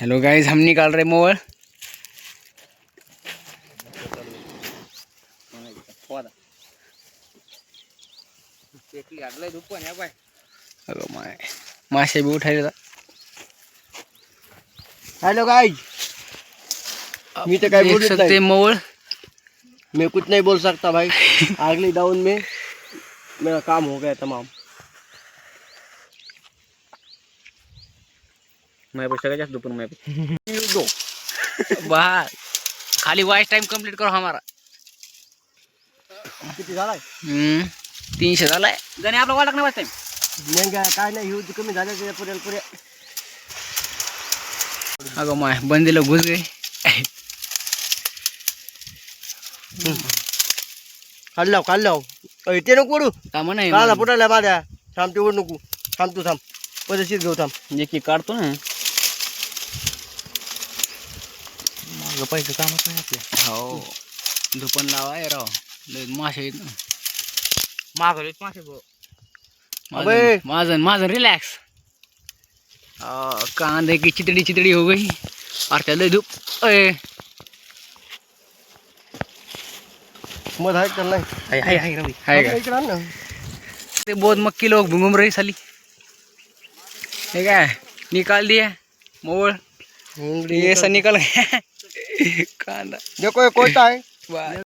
Hello guys हम निकाल रहे mobile मासे भी उठाई था हेलो गाइज मी तो बोल सकते मोबाइल मैं कुछ नहीं बोल सकता भाई अगली डाउन में मेरा काम हो गया तमाम મય બસ કયા જસ દુપર મય બે યુ ડો બહ ખાલી વોઇસ ટાઇમ કમ્પ્લીટ કરો અમાર કીતિ જલાય 300 જલાય જને આપલા ઓળકન વસતા હે મેંગા કાય નહી યુઝ કમી જ જાય કે પરલ કરે આગો મય બંધી લે ગુજ હે કા લાવ કા લાવ એતે ન કોડુ તમ નહી કા લપટ લે પાઢ્યા શાંતિ ઓર નકુ શાંતુ થામ ઓર સીત ઘેઉ થામ એકી કાઢતો ને पैसे कामच नाही आपले हो झोपण लावाय राव लय मासे आहेत मागवले मासे भाऊ अबे! माझं माझं- माझं रिलॅक्स कांदे की चितडी चितडी हो गई अरे त्याला लय धूप ए मध आहे का नाही हाय का? आपल्या इकडे आण ना ते बहुत मक्की लोक घूम रही साली ठीक है निकाल दिया मोड़ ये ऐसा निकल गया खाना देखो कोई कोता है